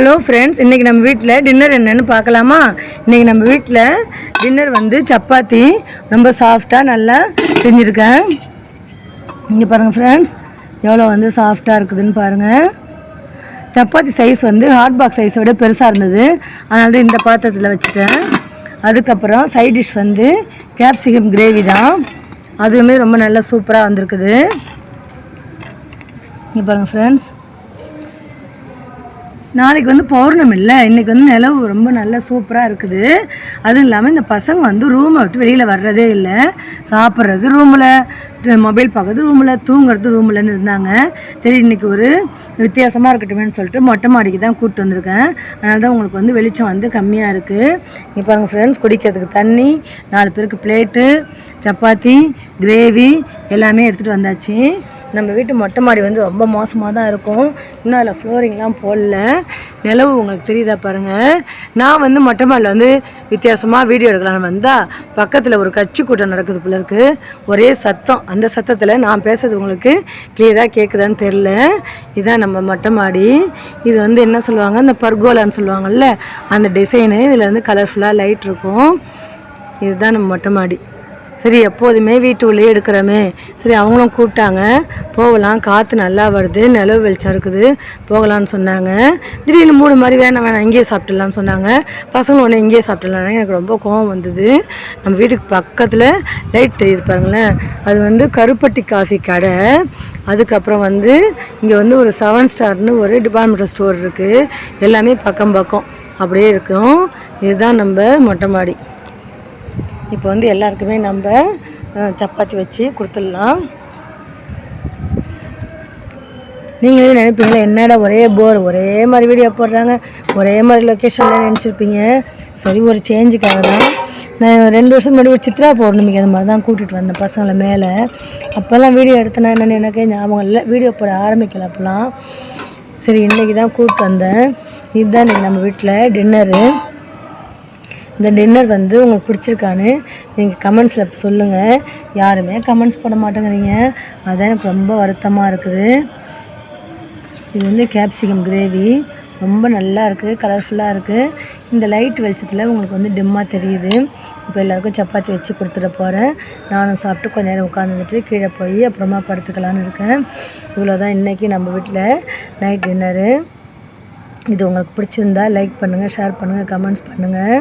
Hello friends இன்றைக்கி நம்ம வீட்டில் டின்னர் என்னென்னு பார்க்கலாமா? இன்றைக்கி நம்ம வீட்டில் டின்னர் வந்து சப்பாத்தி ரொம்ப சாஃப்டாக நல்லா செஞ்சுருக்கேன். இங்கே பாருங்கள் ஃப்ரெண்ட்ஸ் எவ்வளோ வந்து சாஃப்டாக இருக்குதுன்னு பாருங்கள் சப்பாத்தி சைஸ் வந்து ஹாட் பாக்ஸ் சைஸை விட பெருசாக இருந்தது. அதனால தான் இந்த பாத்திரத்தில் வச்சுட்டேன். அதுக்கப்புறம் சைட் டிஷ் வந்து கேப்சிகம் கிரேவி தான். அதுவுமே ரொம்ப நல்லா சூப்பராக வந்திருக்குது. இங்கே பாருங்கள் ஃப்ரெண்ட்ஸ் நாளைக்கு வந்து பௌர்ணம் இல்லை. இன்றைக்கி வந்து நிலவு ரொம்ப நல்லா சூப்பராக இருக்குது. அதுவும் இல்லாமல் இந்த பசங்க வந்து ரூமை விட்டு வெளியில் வர்றதே இல்லை. சாப்பிட்றது ரூமில் மொபைல் பார்க்குறது ரூமில் தூங்குறது ரூமில்னு இருந்தாங்க. சரி இன்றைக்கி ஒரு வித்தியாசமாக இருக்கட்டுமேனு சொல்லிட்டு மொட்டை மாடிக்கு தான் கூப்பிட்டு வந்திருக்கேன். அதனால தான் உங்களுக்கு வந்து வெளிச்சம் வந்து கம்மியாக இருக்குது இப்போ பாருங்கள் ஃப்ரெண்ட்ஸ் குடிக்கிறதுக்கு தண்ணி நாலு பேருக்கு பிளேட்டு சப்பாத்தி கிரேவி எல்லாமே எடுத்துகிட்டு வந்தாச்சு. நம்ம வீட்டு மொட்டை மாடி வந்து ரொம்ப மோசமாக தான் இருக்கும். இன்னும் அதில் ஃப்ளோரிங்லாம் போடல. நிலவு உங்களுக்கு தெரியுதா பாருங்கள் நான் வந்து மொட்டை மாடியில் வந்து வித்தியாசமாக வீடியோ எடுக்கலாம்னு வந்தால் பக்கத்தில் ஒரு கட்சி கூட்டம் நடக்குது போல இருக்குது ஒரே சத்தம். அந்த சத்தத்தில் நான் பேசுறது உங்களுக்கு கிளியராக கேட்குதான்னு தெரில இதுதான் நம்ம மொட்டை மாடி. இது வந்து என்ன சொல்லுவாங்க? இந்த பர்கோலான்னு சொல்லுவாங்கல்ல? அந்த டிசைனு இதில் வந்து கலர்ஃபுல்லாக லைட் இருக்கும். இதுதான் நம்ம மொட்டை மாடி. சரி எப்போதுமே வீட்டு உள்ளே எடுக்கிறோமே சரி அவங்களும் கூப்பிட்டாங்க. போகலாம் காற்று நல்லா வருது நிலவு வெளிச்சம் இருக்குது. போகலான்னு சொன்னாங்க. திடீர்னு மூணு மாதிரி வேணாம் வேணாம் இங்கேயே சாப்பிட்டுலாம்னு சொன்னாங்க. பசங்களும் ஒன்று இங்கேயே சாப்பிட்லாம் எனக்கு ரொம்ப கோவம் வந்தது. நம்ம வீட்டுக்கு பக்கத்தில் லைட் தெரியுது பாருங்களேன். அது வந்து கருப்பட்டி காஃபி கடை. அதுக்கப்புறம் வந்து இங்கே வந்து ஒரு செவன் ஸ்டார்னு ஒரு டிபார்ட்மெண்டல் ஸ்டோர் இருக்குது எல்லாமே பக்கம் பக்கம் அப்படியே இருக்கும். இதுதான் நம்ம மொட்டை மாடி. இப்போ வந்து எல்லாருக்குமே நம்ம சப்பாத்தி வச்சு கொடுத்துடலாம். நீங்களே நினைப்பீங்களா? என்னடா ஒரே போர் ஒரே மாதிரி வீடியோ போடுறாங்க. ஒரே மாதிரி லொக்கேஷனில் நினச்சிருப்பீங்க. சரி ஒரு சேஞ்சுக்காக தான். நான் ரெண்டு வருஷம் முன்னாடி ஒரு சித்ரா பௌர்ணமிக்கு அந்த மாதிரி தான் கூட்டிகிட்டு வந்தேன் பசங்களை மேலே. அப்போல்லாம் வீடியோ எடுத்தேன்னா என்னென்னு எனக்கே ஞாபகம் இல்லை. வீடியோ போட ஆரம்பிக்கல அப்போல்லாம். சரி இன்றைக்கி தான் கூப்பிட்டு வந்தேன். இதுதான் இன்றைக்கி நம்ம வீட்டில் டின்னரு இந்த டின்னர் வந்து உங்களுக்கு பிடிச்சிருக்கான்னு நீங்கள் கமெண்ட்ஸில் சொல்லுங்கள் யாருமே கமெண்ட்ஸ் போட மாட்டேங்கிறீங்க. அதான் எனக்கு ரொம்ப வருத்தமாக இருக்குது. இது வந்து கேப்சிகம் கிரேவி ரொம்ப நல்லா இருக்குது கலர்ஃபுல்லாக இருக்குது இந்த லைட் வெளிச்சத்தில் உங்களுக்கு வந்து டிம்மாக தெரியுது. இப்போ எல்லாருக்கும் சப்பாத்தி வச்சு கொடுத்துட போகிறேன் நானும் சாப்பிட்டு கொஞ்ச நேரம் உட்காந்துட்டு கீழே போய் அப்புறமா படுத்துக்கலான்னு இருக்கேன். இவ்வளோ தான் இன்றைக்கி நம்ம வீட்டில் நைட் டின்னரு இது உங்களுக்கு பிடிச்சிருந்தா லைக் பண்ணுங்கள் ஷேர் பண்ணுங்கள் கமெண்ட்ஸ் பண்ணுங்கள்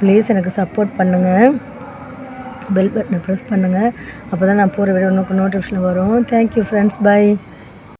ப்ளீஸ் எனக்கு சப்போர்ட் பண்ணுங்கள் பெல் பட்டனை ப்ரெஸ் பண்ணுங்கள் அப்போ தான் நான் போகிற வீடியோ உனக்கு நோட்டிஃபிகேஷன் வரும். Thank you friends by